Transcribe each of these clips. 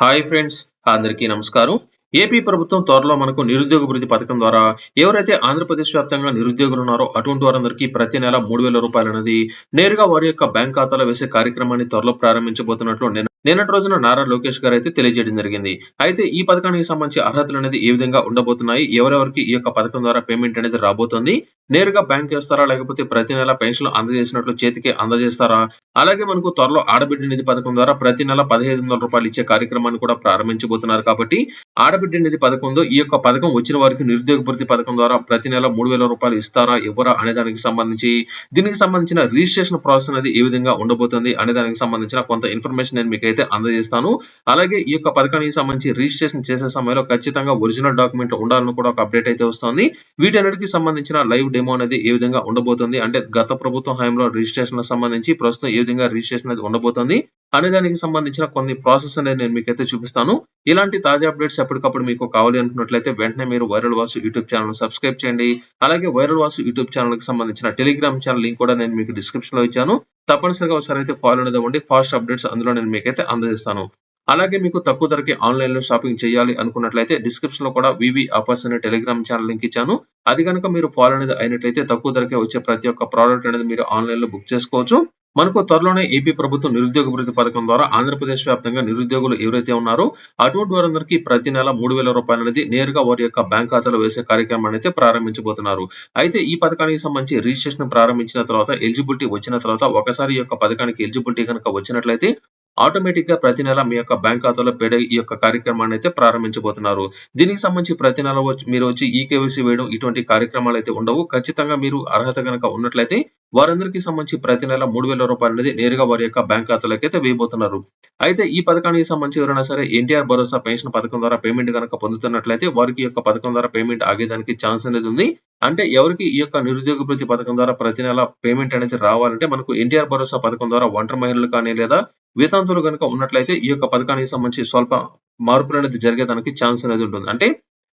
Hi friends అందరికీ నమస్కారం. AP ప్రభుత్వం త్వరలో మనకు నిరుద్యోగ వృద్ధి పథకం ద్వారా ఎవరైతే ఆంధ్రప్రదేశ్ వ్యాప్తంగా నిరుద్యోగులు ఉన్నారో అటువంటి వారందరికీ ప్రతి నెల మూడు వేల రూపాయలు అనేది నేరుగా వారి యొక్క బ్యాంక్ ఖాతాలో వేసే కార్యక్రమాన్ని త్వరలో ప్రారంభించబోతున్నట్లు నిన్న నిన్నటి రోజున నారా లోకేష్ గారు అయితే తెలియజేయడం జరిగింది. అయితే ఈ పథకానికి సంబంధించి అర్హతలు అనేది ఏ విధంగా ఉండబోతున్నాయి? ఎవరెవరికి ఈ యొక్క పథకం ద్వారా పేమెంట్ అనేది రాబోతుంది? నేరుగా బ్యాంక్ వేస్తారా లేకపోతే ప్రతి నెల పెన్షన్ అందజేసినట్లు చేతికి అందజేస్తారా? అలాగే మనకు త్వరలో ఆడబిడ్డ నిధి పథకం ద్వారా ప్రతి నెల పదిహేను వందల రూపాయలు ఇచ్చే కార్యక్రమాన్ని కూడా ప్రారంభించబోతున్నారు కాబట్టి ఆడబిడ్డ నిధి పథకంలో ఈ యొక్క పథకం వచ్చిన వారికి నిరుద్యోగ భృతి పథకం ద్వారా ప్రతి నెల మూడు వేల రూపాయలు ఇస్తారా? ఇవ్వరా? అనే దానికి సంబంధించి దీనికి సంబంధించిన రిజిస్ట్రేషన్ ప్రాసెస్ అనేది ఏ విధంగా ఉండబోతుంది? అనే దానికి సంబంధించిన కొంత ఇన్ఫర్మేషన్ నేను మీకు అయితే అందజేస్తాను. అలాగే ఈ యొక్క పథకానికి సంబంధించి రిజిస్ట్రేషన్ చేసే సమయంలో ఖచ్చితంగా ఒరిజినల్ డాక్యుమెంట్ ఉండాలని కూడా ఒక అప్డేట్ అయితే వస్తుంది. వీటన్నిటికి సంబంధించిన లైవ్ డెమో అనేది ఏ విధంగా ఉండబోతుంది? అంటే గత ప్రభుత్వం హయాంలో రిజిస్ట్రేషన్ సంబంధించి ప్రస్తుతం ఏ విధంగా రిజిస్ట్రేషన్ అనేది ఉండబోతుంది? అనే దానికి సంబంధించిన కొన్ని ప్రాసెస్ అనేది నేను మీకైతే చూపిస్తాను. ఇలాంటి తాజా అప్డేట్స్ ఎప్పటికప్పుడు మీకు కావాలి అనుకున్నట్లయితే వెంటనే మీరు viral Vasu YouTube channel subscribe చేయండి. అలాగే వైరల్ వాసు యూట్యూబ్ ఛానల్కి సంబంధించిన టెలిగ్రామ్ ఛానల్ లింక్ కూడా నేను మీకు డిస్క్రిప్షన్లో ఇచ్చాను. తప్పనిసరిగా ఒకసారి అయితే ఫాలో అనేది ఉండి ఫాస్ట్ అప్డేట్స్ అందులో నేను మీకైతే అందజేస్తాను. అలాగే మీకు తక్కువ ధరకి ఆన్లైన్లో షాపింగ్ చేయాలి అనుకున్నట్లయితే డిస్క్రిప్షన్లో కూడా వివి ఆఫర్స్ అనే టెలిగ్రామ్ ఛానల్ లింక్ ఇచ్చాను. అది కనుక మీరు ఫాలో అనేది అయినట్లయితే తక్కువ ధరకే వచ్చే ప్రతి ఒక్క ప్రోడక్ట్ అనేది మీరు ఆన్లైన్లో బుక్ చేసుకోవచ్చు. మనకు త్వరలోనే ఏపీ ప్రభుత్వం నిరుద్యోగ భృతి పథకం ద్వారా ఆంధ్రప్రదేశ్ వ్యాప్తంగా నిరుద్యోగులు ఎవరైతే ఉన్నారో అటువంటి వారందరికీ ప్రతి నెల మూడు వేల రూపాయలు అనేది నేరుగా వారి యొక్క బ్యాంక్ ఖాతాలో వేసే కార్యక్రమాన్ని అయితే ప్రారంభించబోతున్నారు. అయితే ఈ పథకానికి సంబంధించి రిజిస్ట్రేషన్ ప్రారంభించిన తర్వాత ఎలిజిబిలిటీ వచ్చిన తర్వాత ఒకసారి యొక్క పథకానికి ఎలిజిబిలిటీ కనుక వచ్చినట్లయితే ఆటోమేటిక్గా ప్రతి నెల మీ యొక్క బ్యాంక్ ఖాతాలో పెడే ఈ యొక్క కార్యక్రమాన్ని అయితే ప్రారంభించబోతున్నారు. దీనికి సంబంధించి ప్రతి నెల మీరు వచ్చి ఈ కేవైసీ వేయడం ఇటువంటి కార్యక్రమాలు అయితే ఉండవు. ఖచ్చితంగా మీరు అర్హత కనుక ఉన్నట్లయితే వారందరికీ సంబంధించి ప్రతి నెల మూడు వేల రూపాయలు అనేది నేరుగా వారి యొక్క బ్యాంక్ ఖాతాలోకి అయితే వేయబోతున్నారు. అయితే ఈ పథకానికి సంబంధించి ఎవరైనా సరే ఎన్టీఆర్ భరోసా పెన్షన్ పథకం ద్వారా పేమెంట్ కనుక పొందుతున్నట్లయితే వారికి యొక్క పథకం ద్వారా పేమెంట్ ఆగేదానికి ఛాన్స్ అనేది ఉంది. అంటే ఎవరికి ఈ యొక్క నిరుద్యోగ భృతి పథకం ద్వారా ప్రతి నెల పేమెంట్ అనేది రావాలంటే మనకు ఎన్టీఆర్ భరోసా పథకం ద్వారా ఒంటరి మహిళలు కానీ లేదా వేతాంతులు కనుక ఉన్నట్లయితే ఈ యొక్క పథకానికి సంబంధించి స్వల్ప మార్పులు అనేది జరిగేదానికి ఛాన్స్ అనేది ఉంటుంది. అంటే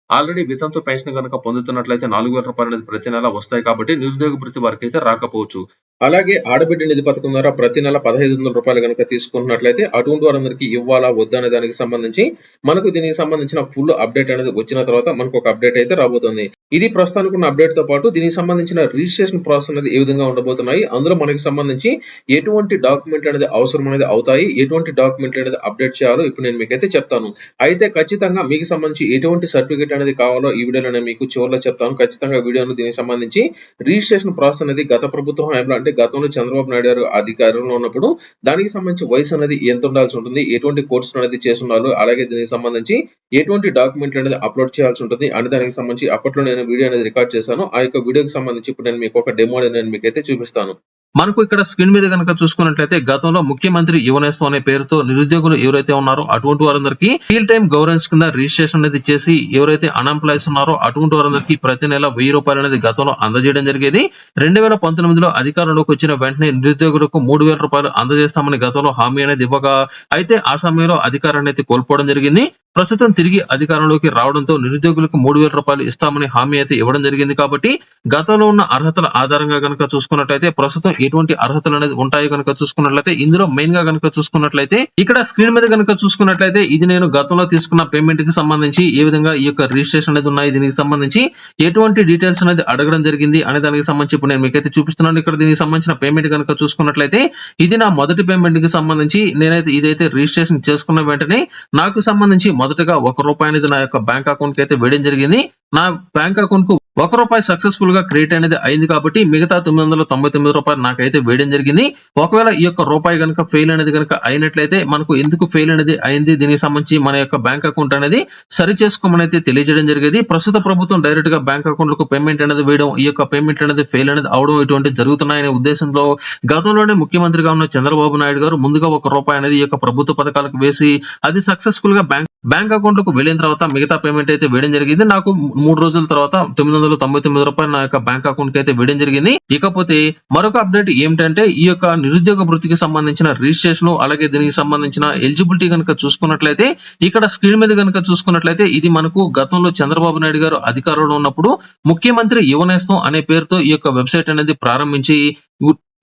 ఆల్రెడీ వితంతు పెన్షన్ కనుక పొందుతున్నట్లయితే నాలుగు వేల రూపాయలు అనేది ప్రతి నెల వస్తాయి కాబట్టి నిరుద్యోగ ప్రతి వారికి అయితే రాకపోవచ్చు. అలాగే ఆడబిడ్డ నిధి పథకం ద్వారా ప్రతి నెల పదహైదు వందల రూపాయలు కనుక తీసుకున్నట్లయితే అటువంటి వారందరికీ ఇవ్వాలా వద్దనే దానికి సంబంధించి మనకు దీనికి సంబంధించిన ఫుల్ అప్డేట్ అనేది వచ్చిన తర్వాత మనకు ఒక అప్డేట్ అయితే రాబోతుంది. ఇది ప్రస్తుతానికి ఉన్న అప్డేట్తో పాటు దీనికి సంబంధించిన రిజిస్ట్రేషన్ ప్రాసెస్ అనేది ఏ విధంగా ఉండబోతున్నాయి అందులో మనకి సంబంధించి ఎటువంటి డాక్యుమెంట్లు అనేది అవసరం అనేది అవుతాయి ఎటువంటి డాక్యుమెంట్లు అనేది అప్డేట్ చేయాలో ఇప్పుడు నేను మీకైతే చెప్తాను. అయితే ఖచ్చితంగా మీకు సంబంధించి ఎటువంటి సర్టిఫికేట్ అనేది కావాలో ఈ వీడియోలో నేను మీకు చివరిలో చెప్తాను. ఖచ్చితంగా వీడియోను దీనికి సంబంధించి రిజిస్ట్రేషన్ ప్రాసెస్ అనేది గత ప్రభుత్వం హయాంలో అంటే గతంలో చంద్రబాబు నాయుడు గారు అధికారంలో ఉన్నప్పుడు దానికి సంబంధించి వయసు అనేది ఎంత ఉండాల్సి ఉంటుంది ఎటువంటి కోర్సు అనేది చేస్తున్నారు అలాగే దీనికి సంబంధించి ఎటువంటి డాక్యుమెంట్లు అనేది అప్లోడ్ చేయాల్సి ఉంటుంది. అనే దానికి సంబంధించి అప్పట్లో నేను వీడియో అనేది రికార్డ్ చేశాను. ఆ యొక్క వీడియోకి సంబంధించి ఇప్పుడు నేను మీకు ఒక డెమో అనేది నేను మీకైతే చూపిస్తాను. మనకు ఇక్కడ స్క్రీన్ మీద కనుక చూసుకున్నట్లయితే గతంలో ముఖ్యమంత్రి యువనేస్తం అనే పేరుతో నిరుద్యోగులు ఎవరైతే ఉన్నారో అటువంటి వారందరికీ రియల్ టైం గవర్నెన్స్ కింద రిజిస్ట్రేషన్ అనేది చేసి ఎవరైతే అన్ఎంప్లాయ్స్ ఉన్నారో అటువంటి వారందరికీ ప్రతి నెల వెయ్యి రూపాయలు అనేది గతంలో అందజేయడం జరిగేది. రెండు వేల పంతొమ్మిదిలో అధికారంలోకి వచ్చిన వెంటనే నిరుద్యోగులకు మూడు వేల రూపాయలు అందజేస్తామని గతంలో హామీ అనేది ఇవ్వగా అయితే ఆ సమయంలో అధికారాన్ని అయితే కోల్పోవడం జరిగింది. ప్రస్తుతం తిరిగి అధికారంలోకి రావడంతో నిరుద్యోగులకు మూడు వేల రూపాయలు ఇస్తామని హామీ అయితే ఇవ్వడం జరిగింది కాబట్టి గతంలో ఉన్న అర్హతల ఆధారంగా కనుక చూసుకున్నట్లయితే ప్రస్తుతం ఎటువంటి అర్హతలు అనేది ఉంటాయి కనుక చూసుకున్నట్లయితే ఇందులో మెయిన్గా కనుక చూసుకున్నట్లయితే ఇక్కడ స్క్రీన్ మీద కనుక చూసుకున్నట్లయితే ఇది నేను గతంలో తీసుకున్న పేమెంట్కి సంబంధించి ఏ విధంగా ఈ యొక్క రిజిస్ట్రేషన్ అనేది ఉన్నాయి దీనికి సంబంధించి ఎటువంటి డీటెయిల్స్ అనేది అడగడం జరిగింది అనే దానికి సంబంధించి ఇప్పుడు నేను మీకైతే చూపిస్తున్నాను. ఇక్కడ దీనికి సంబంధించిన పేమెంట్ కనుక చూసుకున్నట్లయితే ఇది నా మొదటి పేమెంట్కి సంబంధించి నేనైతే ఇదైతే రిజిస్ట్రేషన్ చేసుకున్న వెంటనే నాకు సంబంధించి మొదటగా ఒక రూపాయి అనేది నా యొక్క బ్యాంక్ అకౌంట్కి అయితే వేయడం జరిగింది. నా బ్యాంక్ అకౌంట్కు ఒక రూపాయి సక్సెస్ఫుల్గా క్రియేట్ అనేది అయింది కాబట్టి మిగతా తొమ్మిది వందల తొంభై తొమ్మిది రూపాయలు నాకైతే వేయడం జరిగింది. ఒకవేళ ఈ యొక్క రూపాయి కనుక ఫెయిల్ అనేది కనుక అయినట్లయితే మనకు ఎందుకు ఫెయిల్ అనేది అయింది? దీనికి సంబంధించి మన యొక్క బ్యాంక్ అకౌంట్ అనేది సరి చేసుకోమని అయితే తెలియజేయడం జరిగేది. ప్రస్తుత ప్రభుత్వం డైరెక్ట్గా బ్యాంక్ అకౌంట్లకు పేమెంట్ అనేది వేయడం ఈ యొక్క పేమెంట్ అనేది ఫెయిల్ అనేది అవడం ఇటువంటి జరుగుతున్నాయనే ఉద్దేశంలో గతంలోనే ముఖ్యమంత్రిగా ఉన్న చంద్రబాబు నాయుడు గారు ముందుగా ఒక రూపాయి అనేది ఈ యొక్క ప్రభుత్వ పథకాలకు వేసి అది సక్సెస్ఫుల్గా బ్యాంక్ బ్యాంక్ అకౌంట్లకు వెళ్ళిన తర్వాత మిగతా పేమెంట్ అయితే వేయడం జరిగింది. నాకు మూడు రోజుల తర్వాత తొమ్మిది వందల తొంభై తొమ్మిది రూపాయలు నా యొక్క బ్యాంక్ అకౌంట్కి అయితే వేయడం జరిగింది. ఇకపోతే మరొక అప్డేట్ ఏమిటంటే ఈ యొక్క నిరుద్యోగ వృత్తికి సంబంధించిన రిజిస్ట్రేషన్ అలాగే దీనికి సంబంధించిన ఎలిజిబిలిటీ కనుక చూసుకున్నట్లయితే ఇక్కడ స్క్రీన్ మీద కనుక చూసుకున్నట్లయితే ఇది మనకు గతంలో చంద్రబాబు నాయుడు గారు అధికారంలో ఉన్నప్పుడు ముఖ్యమంత్రి యువనేస్తం అనే పేరుతో ఈ యొక్క వెబ్సైట్ అనేది ప్రారంభించి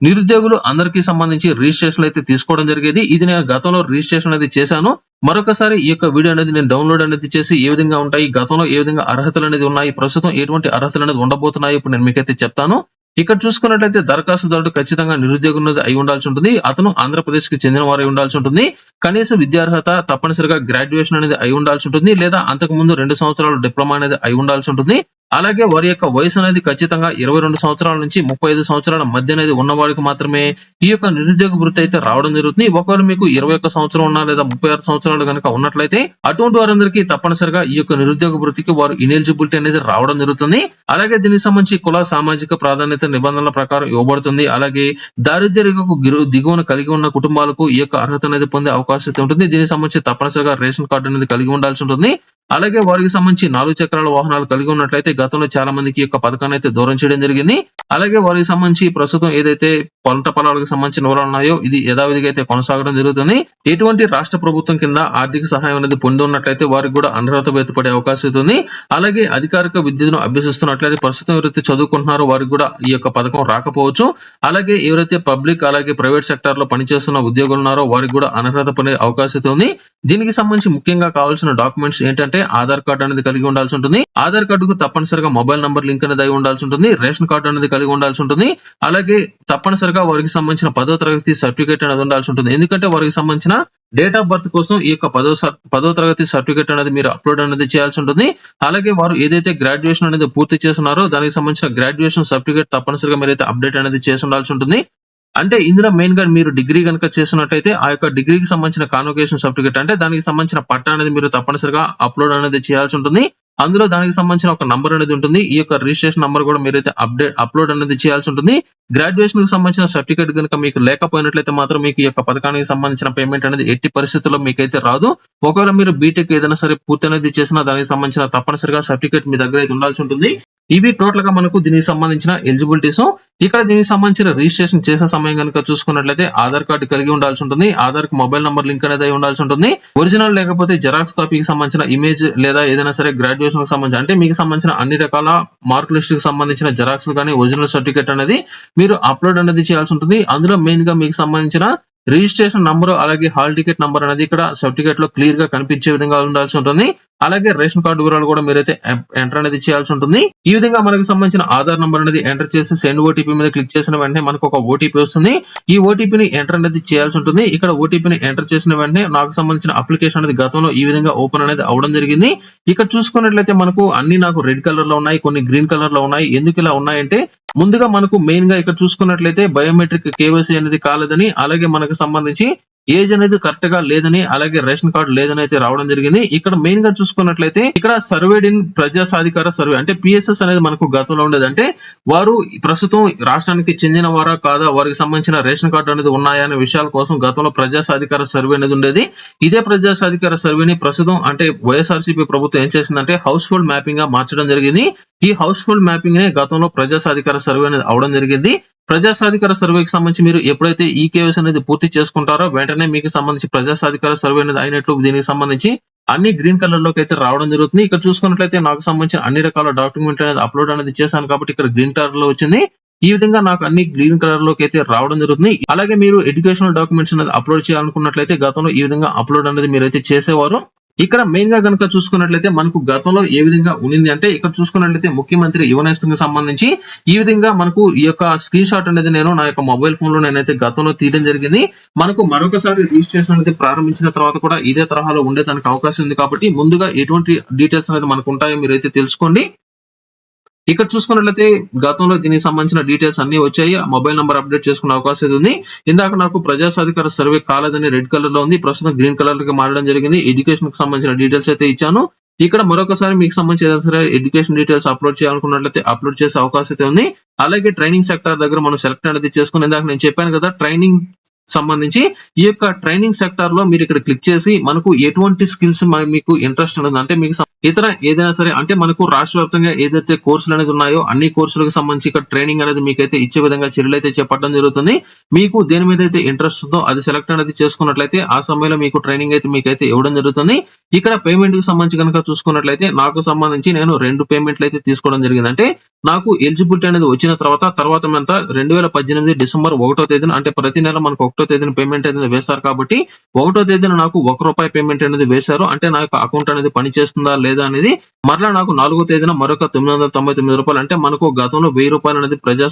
నిరుద్యోగులు అందరికీ సంబంధించి రిజిస్ట్రేషన్ అయితే తీసుకోవడం జరిగేది. ఇది నేను గతంలో రిజిస్ట్రేషన్ అనేది చేశాను. మరొకసారి ఈ యొక్క వీడియో అనేది నేను డౌన్లోడ్ అనేది చేసి ఏ విధంగా ఉంటాయి గతంలో ఏ విధంగా అర్హతలు అనేది ఉన్నాయి ప్రస్తుతం ఎటువంటి అర్హతలు అనేది ఉండబోతున్నాయి ఇప్పుడు నేను మీకైతే చెప్తాను. ఇక్కడ చూసుకున్నట్లయితే దరఖాస్తుదారుడు ఖచ్చితంగా నిరుద్యోగం అనేది అయి ఉండాల్సి ఉంటుంది. అతను ఆంధ్రప్రదేశ్కి చెందిన వారు ఉండాల్సి ఉంటుంది. కనీస విద్యార్హత తప్పనిసరిగా గ్రాడ్యుయేషన్ అనేది అయి ఉండాల్సి ఉంటుంది. లేదా అంతకు ముందు రెండు సంవత్సరాల డిప్లొమా అనేది అయి ఉండాల్సి ఉంటుంది. అలాగే వారి యొక్క వయసు అనేది ఖచ్చితంగా ఇరవై రెండు సంవత్సరాల నుంచి ముప్పై ఐదు సంవత్సరాల మధ్య అనేది ఉన్న వారికి మాత్రమే ఈ యొక్క నిరుద్యోగ వృత్తి అయితే రావడం జరుగుతుంది. ఒకవేళ మీకు ఇరవై ఒక్క సంవత్సరం ఉన్నా లేదా ముప్పై ఆరు సంవత్సరాలు కనుక ఉన్నట్లయితే అటువంటి వారందరికీ తప్పనిసరిగా ఈ యొక్క నిరుద్యోగ వృత్తికి వారు ఇనెలిజిబిలిటీ అనేది రావడం జరుగుతుంది. అలాగే దీనికి సంబంధించి కుల సామాజిక ప్రాధాన్యత నిబంధనల ప్రకారం ఇవ్వబడుతుంది. అలాగే దారిద్ర్యకు గిరు- దిగువన కలిగి ఉన్న కుటుంబాలకు ఈ యొక్క అర్హత అనేది పొందే అవకాశం అయితే ఉంటుంది. దీనికి సంబంధించి తప్పనిసరిగా రేషన్ కార్డు అనేది కలిగి ఉండాల్సి ఉంటుంది. అలాగే వారికి సంబంధించి నాలుగు చక్రాల వాహనాలు కలిగి ఉన్నట్లయితే గతంలో చాలా మందికి ఈ యొక్క పథకాన్ని అయితే దూరం చేయడం జరిగింది. అలాగే వారికి సంబంధించి ప్రస్తుతం ఏదైతే పంట పొలాలకు సంబంధించిన వివరాలు ఉన్నాయో ఇది యథావిధిగా అయితే కొనసాగడం జరుగుతుంది. ఎటువంటి రాష్ట్ర ప్రభుత్వం కింద ఆర్థిక సహాయం అనేది పొంది ఉన్నట్లయితే వారికి కూడా అనర్హత బయటపడే అవకాశం ఉంది అలాగే అధికారిక విద్యను అభ్యసిస్తున్నట్లయితే ప్రస్తుతం ఎవరైతే చదువుకుంటున్నారో వారికి కూడా ఈ యొక్క పథకం రాకపోవచ్చు. అలాగే ఎవరైతే పబ్లిక్ అలాగే ప్రైవేట్ సెక్టార్లో పనిచేస్తున్న ఉద్యోగులు ఉన్నారో వారికి కూడా అనర్హత పడే అవకాశం ఉంది దీనికి సంబంధించి ముఖ్యంగా కావాల్సిన డాక్యుమెంట్స్ ఏంటంటే ఆధార్ కార్డు అనేది కలిగి ఉండాల్సి ఉంటుంది. ఆధార్ కార్డుకు తప్పనిసరిగా మొబైల్ నంబర్ లింక్ అనేది అయి ఉండాల్సి ఉంటుంది. రేషన్ కార్డు అనేది కలిగి ఉండాల్సి ఉంటుంది. అలాగే తప్పనిసరిగా వారికి సంబంధించిన పదో తరగతి సర్టిఫికేట్ అనేది ఉండాల్సి ఉంటుంది. ఎందుకంటే వారికి సంబంధించిన డేట్ ఆఫ్ బర్త్ కోసం ఈ యొక్క పదో పదో తరగతి సర్టిఫికేట్ అనేది మీరు అప్లోడ్ అనేది చేయాల్సి ఉంటుంది. అలాగే వారు ఏదైతే గ్రాడ్యుయేషన్ అనేది పూర్తి చేస్తున్నారో దానికి సంబంధించిన గ్రాడ్యుయేషన్ సర్టిఫికేట్ తప్పనిసరిగా మీరైతే అప్డేట్ అనేది చేసి ఉండాల్సి ఉంటుంది. అంటే ఇందులో మెయిన్గా మీరు డిగ్రీ కనుక చేస్తున్నట్టయితే ఆ యొక్క డిగ్రీకి సంబంధించిన కాన్వకేషన్ సర్టిఫికేట్ అంటే దానికి సంబంధించిన పట్టా అనేది మీరు తప్పనిసరిగా అప్లోడ్ అనేది చేయాల్సి ఉంటుంది. అందులో దానికి సంబంధించిన ఒక నంబర్ అనేది ఉంటుంది. ఈ యొక్క రిజిస్ట్రేషన్ నంబర్ కూడా మీరైతే అప్డేట్ అప్లోడ్ అనేది చేయాల్సి ఉంటుంది. గ్రాడ్యుయేషన్కి సంబంధించిన సర్టిఫికేట్ కనుక మీకు లేకపోయినట్లయితే మాత్రం మీకు ఈ యొక్క పథకానికి సంబంధించిన పేమెంట్ అనేది ఎట్టి పరిస్థితుల్లో మీకైతే రాదు. ఒకవేళ మీరు బీటెక్ ఏదైనా సరే పూర్తి అనేది చేసినా దానికి సంబంధించిన తప్పనిసరిగా సర్టిఫికేట్ మీ దగ్గర అయితే ఉండాల్సి ఉంటుంది. ఇవి టోటల్గా మనకు దీనికి సంబంధించిన ఎలిజిబిలిటీస్. ఇక్కడ దీనికి సంబంధించిన రిజిస్ట్రేషన్ చేసే సమయం కనుక చూసుకున్నట్లయితే ఆధార్ కార్డు కలిగి ఉండాల్సి ఉంటుంది. ఆధార్కు మొబైల్ నంబర్ లింక్ అనేది ఉండాల్సి ఉంటుంది. ఒరిజినల్ లేకపోతే జెరాక్స్ కాపీకి సంబంధించిన ఇమేజ్ లేదా ఏదైనా సరే గ్రాడ్యుయేషన్ సంబంధించిన సంబంధించి అంటే మీకు సంబంధించిన అన్ని రకాల మార్క్ లిస్ట్కి సంబంధించిన జెరాక్స్ కానీ ఒరిజినల్ సర్టిఫికేట్ అనేది మీరు అప్లోడ్ అనేది చేయాల్సి ఉంటుంది. అందులో మెయిన్గా మీకు సంబంధించిన రిజిస్ట్రేషన్ నంబర్ అలాగే హాల్ టికెట్ నంబర్ అనేది ఇక్కడ సర్టిఫికేట్లో క్లియర్గా కనిపించే విధంగా ఉండాల్సి ఉంటుంది. అలాగే రేషన్ కార్డు వివరాలు కూడా మీరైతే ఎంటర్ అనేది చేయాల్సి ఉంటుంది. ఈ విధంగా మనకు సంబంధించిన ఆధార్ నంబర్ అనేది ఎంటర్ చేసి సెండ్ ఓటీపీ మీద క్లిక్ చేసిన వెంటనే మనకు ఒక ఓటీపీ వస్తుంది. ఈ ఓటీపీని ఎంటర్ అనేది చేయాల్సి ఉంటుంది. ఇక్కడ ఓటీపీని ఎంటర్ చేసిన వెంటనే నాకు సంబంధించిన అప్లికేషన్ అనేది గతంలో ఈ విధంగా ఓపెన్ అనేది అవడం జరిగింది. ఇక్కడ చూసుకున్నట్లయితే మనకు అన్ని నాకు రెడ్ కలర్లో ఉన్నాయి కొన్ని గ్రీన్ కలర్లో ఉన్నాయి. ఎందుకు ఇలా ఉన్నాయంటే ముందుగా మనకు మెయిన్గా ఇక్కడ చూసుకున్నట్లయితే బయోమెట్రిక్ కేవైసీ అనేది కాలేదని అలాగే మనకు సంబంధించి ఏజ్ అనేది కరెక్ట్గా లేదని అలాగే రేషన్ కార్డు లేదని అయితే రావడం జరిగింది. ఇక్కడ మెయిన్గా చూసుకున్నట్లయితే ఇక్కడ సర్వేడ్ ఇన్ ప్రజా సాధికార సర్వే అంటే పిఎస్ఎస్ అనేది మనకు గతంలో ఉండేది అంటే వారు ప్రస్తుతం రాష్ట్రానికి చెందిన వారా కాదా వారికి సంబంధించిన రేషన్ కార్డు అనేది ఉన్నాయా అనే విషయాల కోసం గతంలో ప్రజా సాధికార సర్వే అనేది ఉండేది. ఇదే ప్రజా సాధికార సర్వేని ప్రస్తుతం అంటే వైఎస్ఆర్సీపీ ప్రభుత్వం ఏం చేసిందంటే హౌస్ హోల్డ్ మ్యాపింగ్గా మార్చడం జరిగింది. ఈ హౌస్ హోల్డ్ మ్యాపింగ్ నే గతంలో ప్రజా సాధికార సర్వే అనేది అవడం జరిగింది. ప్రజా సాధికార సర్వేకి సంబంధించి మీరు ఎప్పుడైతే ఈ కేవైసీ అనేది పూర్తి చేసుకుంటారో వెంటనే మీకు సంబంధించి ప్రజా సాధికార సర్వే అనేది అయినట్లు దీనికి సంబంధించి అన్ని గ్రీన్ కలర్లోకి అయితే రావడం జరుగుతుంది. ఇక్కడ చూసుకున్నట్లయితే నాకు సంబంధించిన అన్ని రకాల డాక్యుమెంట్ అనేది అప్లోడ్ అనేది చేశాను కాబట్టి ఇక్కడ గ్రీన్ కలర్లో వచ్చింది. ఈ విధంగా నాకు అన్ని గ్రీన్ కలర్లోకి అయితే రావడం జరుగుతుంది. అలాగే మీరు ఎడ్యుకేషనల్ డాక్యుమెంట్స్ అనేది అప్లోడ్ చేయాలనుకున్నట్లయితే గతంలో ఈ విధంగా అప్లోడ్ అనేది మీరు అయితే చేసేవారు. ఇక్కడ మెయిన్గా కనుక చూసుకున్నట్లయితే మనకు గతంలో ఏ విధంగా ఉండింది అంటే ఇక్కడ చూసుకున్నట్లయితే ముఖ్యమంత్రి యువనేస్తంకి సంబంధించి ఈ విధంగా మనకు ఈ యొక్క స్క్రీన్ షాట్ అనేది నేను నా యొక్క మొబైల్ ఫోన్లో నేనైతే గతంలో తీయడం జరిగింది. మనకు మరొకసారి రిజిస్ట్రేషన్ అనేది ప్రారంభించిన తర్వాత కూడా ఇదే తరహాలో ఉండేదానికి అవకాశం ఉంది కాబట్టి ముందుగా ఎటువంటి డీటెయిల్స్ అనేది మనకు ఉంటాయో మీరైతే తెలుసుకోండి. ఇక్కడ చూసుకున్నట్లయితే గతంలో దీనికి సంబంధించిన డీటెయిల్స్ అన్ని వచ్చాయి. మొబైల్ నెంబర్ అప్డేట్ చేసుకునే అవకాశం ఉంది. ఇందాక నాకు ప్రజాసాధికార సర్వే కాలేదని రెడ్ కలర్లో ఉంది. ప్రస్తుతం గ్రీన్ కలర్కి మారడం జరిగింది. ఎడ్యుకేషన్కి సంబంధించిన డీటెయిల్స్ అయితే ఇచ్చాను. ఇక్కడ మరొకసారి మీకు సంబంధించిన సరే ఎడ్యుకేషన్ డీటెయిల్స్ అప్లోడ్ చేయాలనుకున్నట్లయితే అప్లోడ్ చేసే అవకాశం అయితే ఉంది. అలాగే ట్రైనింగ్ సెక్టర్ దగ్గర మనం సెలెక్ట్ అనేది చేసుకుని ఇందాక నేను చెప్పాను కదా ట్రైనింగ్ సంబంధించి ఈ యొక్క ట్రైనింగ్ సెక్టార్లో మీరు ఇక్కడ క్లిక్ చేసి మనకు ఎటువంటి స్కిల్స్ మీకు ఇంట్రెస్ట్ ఉన్నది అంటే మీకు ఇతర ఏదైనా సరే అంటే మనకు రాష్ట్ర వ్యాప్తంగా ఏదైతే కోర్సులు అనేది ఉన్నాయో అన్ని కోర్సులకు సంబంధించి ఇక్కడ ట్రైనింగ్ అనేది మీకైతే ఇచ్చే విధంగా చర్యలు అయితే చేపట్టడం జరుగుతుంది. మీకు దేని మీద అయితే ఇంట్రెస్ట్ ఉందో అది సెలెక్ట్ అనేది చేసుకున్నట్లయితే ఆ సమయంలో మీకు ట్రైనింగ్ అయితే మీకైతే ఇవ్వడం జరుగుతుంది. ఇక్కడ పేమెంట్కి సంబంధించి కనుక చూసుకున్నట్లయితే నాకు సంబంధించి నేను రెండు పేమెంట్లు అయితే తీసుకోవడం జరిగింది. అంటే నాకు ఎలిజిబిలిటీ అనేది వచ్చిన తర్వాత తర్వాత ఎంత రెండు వేల పద్దెనిమిది డిసెంబర్ ఒకటో తేదీన అంటే ప్రతి నెల మనకు ఒకటో తేదీన పేమెంట్ అనేది వేస్తారు కాబట్టి ఒకటో తేదీన నాకు ఒక రూపాయి పేమెంట్ అనేది వేశారు. అంటే నా యొక్క అకౌంట్ అనేది పని చేస్తుందా లేదా అనేది మరలా నాకు నాలుగో తేదీన మరొక తొమ్మిది వందల తొంభై తొమ్మిది రూపాయలు. అంటే మనకు గతంలో వెయ్యి రూపాయలు అనేది ప్రజా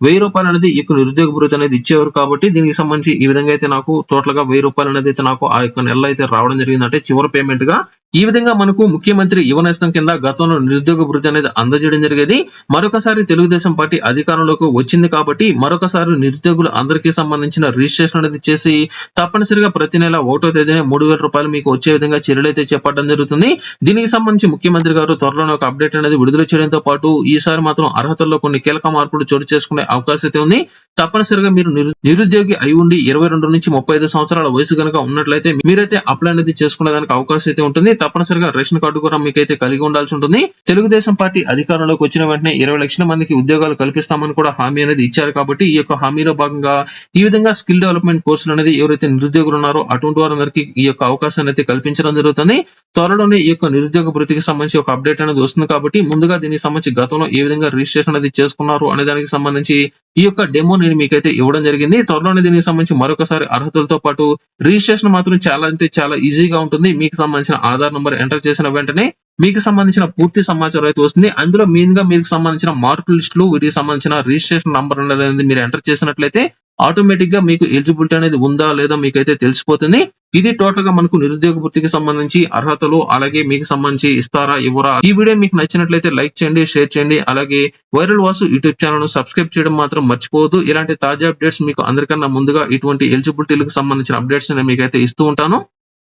వెయ్యి రూపాయలు అనేది ఈ యొక్క నిరుద్యోగ భృతి అనేది ఇచ్చేవారు కాబట్టి దీనికి సంబంధించి ఈ విధంగా అయితే నాకు టోటల్గా వెయ్యి రూపాయలు అనేది అయితే నాకు ఆ యొక్క నెల అయితే రావడం జరిగింది అంటే చివరి పేమెంట్గా. ఈ విధంగా మనకు ముఖ్యమంత్రి యువనేస్తం కింద గతంలో నిరుద్యోగ భృతి అనేది అందజేయడం జరిగేది. మరొకసారి తెలుగుదేశం పార్టీ అధికారంలోకి వచ్చింది కాబట్టి మరొకసారి నిరుద్యోగులు అందరికీ సంబంధించిన రిజిస్ట్రేషన్ అనేది చేసి తప్పనిసరిగా ప్రతి నెల ఒకటో తేదీనే మూడు వేల రూపాయలు మీకు వచ్చే విధంగా చర్యలు అయితే చేపట్టడం జరుగుతుంది. దీనికి సంబంధించి ముఖ్యమంత్రి గారు త్వరలోనే ఒక అప్డేట్ అనేది విడుదల చేయడంతో పాటు ఈసారి మాత్రం అర్హతల్లో కొన్ని కీలక మార్పులు చోటు చేసుకునే అవకాశం అయితే ఉంది. తప్పనిసరిగా మీరు నిరుద్యోగి అయి ఉండి ఇరవై రెండు నుంచి ముప్పై ఐదు సంవత్సరాల వయసు కనుక ఉన్నట్లయితే మీరైతే అప్లై అనేది చేసుకునే దానికి అవకాశం అయితే ఉంటుంది. తప్పనిసరిగా రేషన్ కార్డు కూడా మీకైతే కలిగి ఉండాల్సి ఉంటుంది. తెలుగుదేశం పార్టీ అధికారంలోకి వచ్చిన వెంటనే ఇరవై లక్షల మందికి ఉద్యోగాలు కల్పిస్తామని కూడా హామీ అనేది ఇచ్చారు కాబట్టి ఈ యొక్క హామీలో భాగంగా ఈ విధంగా స్కిల్ డెవలప్మెంట్ కోర్సులు అనేది ఎవరైతే నిరుద్యోగులు ఉన్నారో అటువంటి వారందరికీ ఈ యొక్క అవకాశాన్ని అయితే కల్పించడం జరుగుతుంది. త్వరలోనే ఈ యొక్క నిరుద్యోగ భృతికి సంబంధించి ఒక అప్డేట్ అనేది వస్తుంది కాబట్టి ముందుగా దీనికి సంబంధించి గతంలో ఏ విధంగా రిజిస్ట్రేషన్ అనేది చేసుకున్నారు అనే దానికి సంబంధించి ఈ యొక్క డెమో నేను మీకైతే ఇవ్వడం జరిగింది. త్వరలోనే దీనికి సంబంధించి మరొకసారి అర్హతలతో పాటు రిజిస్ట్రేషన్ మాత్రం చాలా అంటే చాలా ఈజీగా ఉంటుంది. మీకు సంబంధించిన ఆధార్ నంబర్ ఎంటర్ చేసిన వెంటనే మీకు సంబంధించిన పూర్తి సమాచారం అయితే వస్తుంది. అందులో మెయిన్గా మీకు సంబంధించిన మార్క్ లిస్టులు వీటికి సంబంధించిన రిజిస్ట్రేషన్ నంబర్ అనేది మీరు ఎంటర్ చేసినట్లయితే ఆటోమేటిక్గా మీకు ఎలిజిబిలిటీ అనేది ఉందా లేదా మీకైతే తెలిసిపోతుంది. ఇది టోటల్గా మనకు నిరుద్యోగ వృత్తికి సంబంధించి అర్హతలు అలాగే మీకు సంబంధించి ఇస్తారా ఇవ్వరా? ఈ వీడియో మీకు నచ్చినట్లయితే లైక్ చేయండి షేర్ చేయండి అలాగే వైరల్ వాసు యూట్యూబ్ ఛానల్ను సబ్స్క్రైబ్ చేయడం మాత్రం మర్చిపోవద్దు. ఇలాంటి తాజా అప్డేట్స్ మీకు అందరికన్నా ముందుగా ఇటువంటి ఎలిజిబిలిటీలకు సంబంధించిన అప్డేట్స్ నేను మీకైతే ఇస్తూ ఉంటాను.